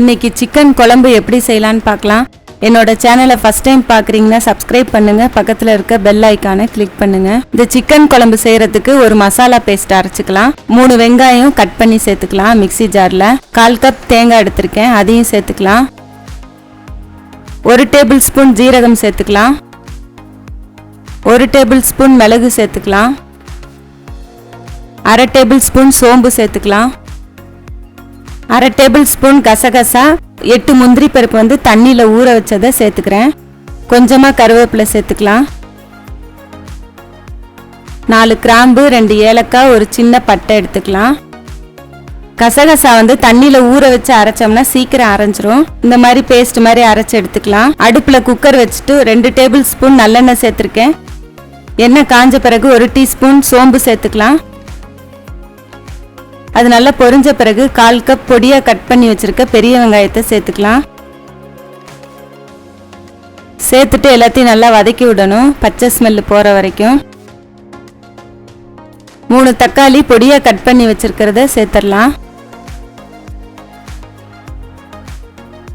இன்னைக்கு சிக்கன் குழம்பு எப்படி செய்யலான்னு பார்க்கலாம். என்னோட சேனலை ஃபர்ஸ்ட் டைம் பார்க்குறீங்கன்னா சப்ஸ்கிரைப் பண்ணுங்கள் பக்கத்தில் இருக்க பெல் ஐக்கானை கிளிக் பண்ணுங்கள் இந்த சிக்கன் குழம்பு செய்கிறதுக்கு ஒரு மசாலா பேஸ்ட் அரைச்சிக்கலாம். மூணு வெங்காயம் கட் பண்ணி சேர்த்துக்கலாம் மிக்சி ஜாரில் கால் கப் தேங்காய் எடுத்திருக்கேன். அதையும் சேர்த்துக்கலாம். ஒரு டேபிள் ஸ்பூன் ஜீரகம் சேர்த்துக்கலாம். ஒரு டேபிள் ஸ்பூன் மிளகு சேர்த்துக்கலாம். அரை டேபிள் ஸ்பூன் சோம்பு சேர்த்துக்கலாம். அரை டேபிள் ஸ்பூன் கசகசா எட்டு முந்திரி பருப்பு வந்து தண்ணியில் ஊற வச்சதை சேர்த்துக்கிறேன். கொஞ்சமாக கருவேப்பிலை சேர்த்துக்கலாம். நாலு கிராம்பு ரெண்டு ஏலக்காய் ஒரு சின்ன பட்டை எடுத்துக்கலாம். கசகசா வந்து தண்ணியில் ஊற வச்சு அரைச்சோம்னா சீக்கிரம் அரைஞ்சிரும். இந்த மாதிரி பேஸ்ட் மாதிரி அரைச்சி எடுத்துக்கலாம். அடுப்பில் குக்கர் வச்சுட்டு ரெண்டு டேபிள் ஸ்பூன் நல்லெண்ணெய் சேர்த்துருக்கேன். எண்ணெய் காஞ்ச பிறகு ஒரு டீஸ்பூன் சோம்பு சேர்த்துக்கலாம். அது நல்லா பொரிஞ்ச பிறகு கால் கப் பொடியாக கட் பண்ணி வச்சுருக்க பெரிய வெங்காயத்தை சேர்த்துக்கலாம். சேர்த்துட்டு எல்லாத்தையும் நல்லா வதக்கி விடணும். பச்சை ஸ்மெல்லு போகிற வரைக்கும். மூணு தக்காளி பொடியாக கட் பண்ணி வச்சுருக்கிறத சேர்த்துடலாம்.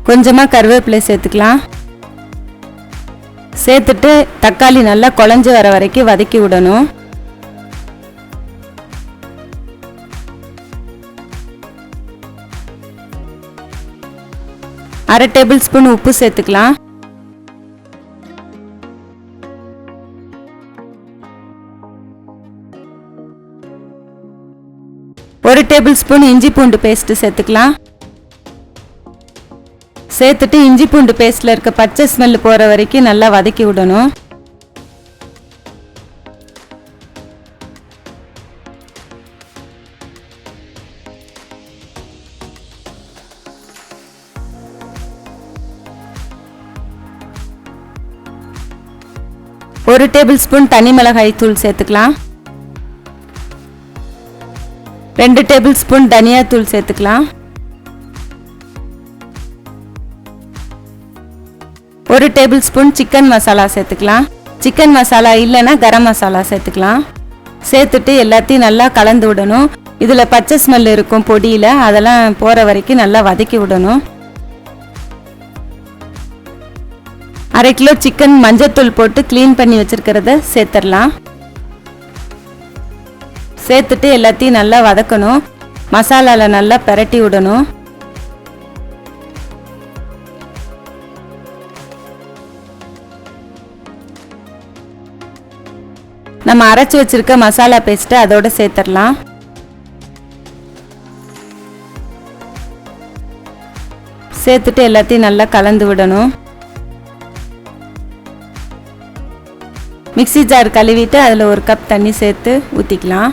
கொஞ்சமாக கருவேப்பிலை சேர்த்துக்கலாம். சேர்த்துட்டு தக்காளி நல்லா குழஞ்சி வர வரைக்கும் வதக்கி விடணும். அரை டேபிள் ஸ்பூன் உப்பு சேர்த்துக்கலாம். ஒரு டேபிள் ஸ்பூன் இஞ்சி பூண்டு பேஸ்ட்டு சேர்த்துக்கலாம். சேர்த்துட்டு இஞ்சி பூண்டு பேஸ்ட்டில் இருக்க பச்சை ஸ்மெல் போற வரைக்கும் நல்லா வதக்கி விடணும். ஒரு டேபிள் ஸ்பூன் தனி மிளகாய் தூள் சேர்த்துக்கலாம். ரெண்டு டேபிள் ஸ்பூன் தனியா தூள் சேர்த்துக்கலாம். ஒரு டேபிள் ஸ்பூன் சிக்கன் மசாலா சேர்த்துக்கலாம். சிக்கன் மசாலா இல்லைன்னா கரம் மசாலா சேர்த்துக்கலாம். சேர்த்துட்டு எல்லாத்தையும் நல்லா கலந்து விடணும். இதில் பச்சை ஸ்மெல் இருக்கும் பொடியில் அதெல்லாம் போகிற வரைக்கும் நல்லா வதக்கி விடணும். அரை கிலோ சிக்கன் மஞ்சத்தூள் போட்டு க்ளீன் பண்ணி வச்சுருக்கிறத சேர்த்துடலாம். சேர்த்துட்டு எல்லாத்தையும் நல்லா வதக்கணும். மசாலாவில் நல்லா பிரட்டி விடணும். நம்ம அரைச்சி வச்சிருக்க மசாலா பேஸ்ட்டை அதோட சேர்த்துடலாம். சேர்த்துட்டு எல்லாத்தையும் நல்லா கலந்து விடணும். மிக்ஸி ஜார் கழுவிட்டு அதில் ஒரு கப் தண்ணி சேர்த்து ஊற்றிக்கலாம்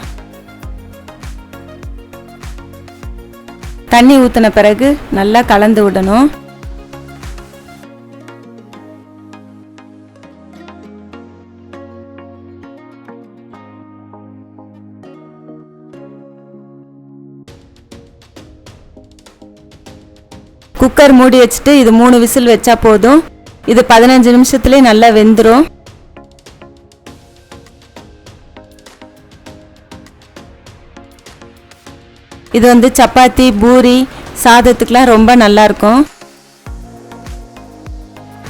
தண்ணி ஊற்றின பிறகு நல்லா கலந்து விடணும். குக்கர் மூடி வச்சுட்டு இது மூணு விசில் வச்சா போதும். இது பதினஞ்சு நிமிஷத்துலேயே நல்லா வெந்துடும் இது வந்து சப்பாத்தி பூரி சாதத்துக்கெலாம் ரொம்ப நல்லா இருக்கும்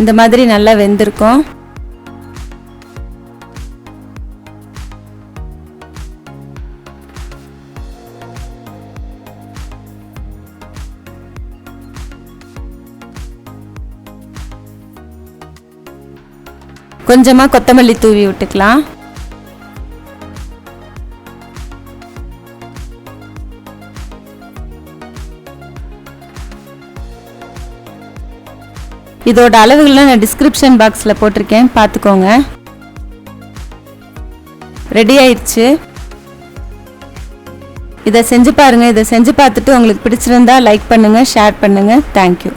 இந்த மாதிரி நல்லா வெந்திருக்கும். கொஞ்சமாக கொத்தமல்லி தூவி விட்டுக்கலாம். இதோட அளவுகளை நான் டிஸ்கிரிப்ஷன் பாக்ஸில் போட்டிருக்கேன். பார்த்துக்கோங்க. ரெடி ஆயிடுச்சு. இதை செஞ்சு பாருங்கள் இதை செஞ்சு பார்த்துட்டு உங்களுக்கு பிடிச்சிருந்தா லைக் பண்ணுங்கள் ஷேர் பண்ணுங்கள் தேங்க்யூ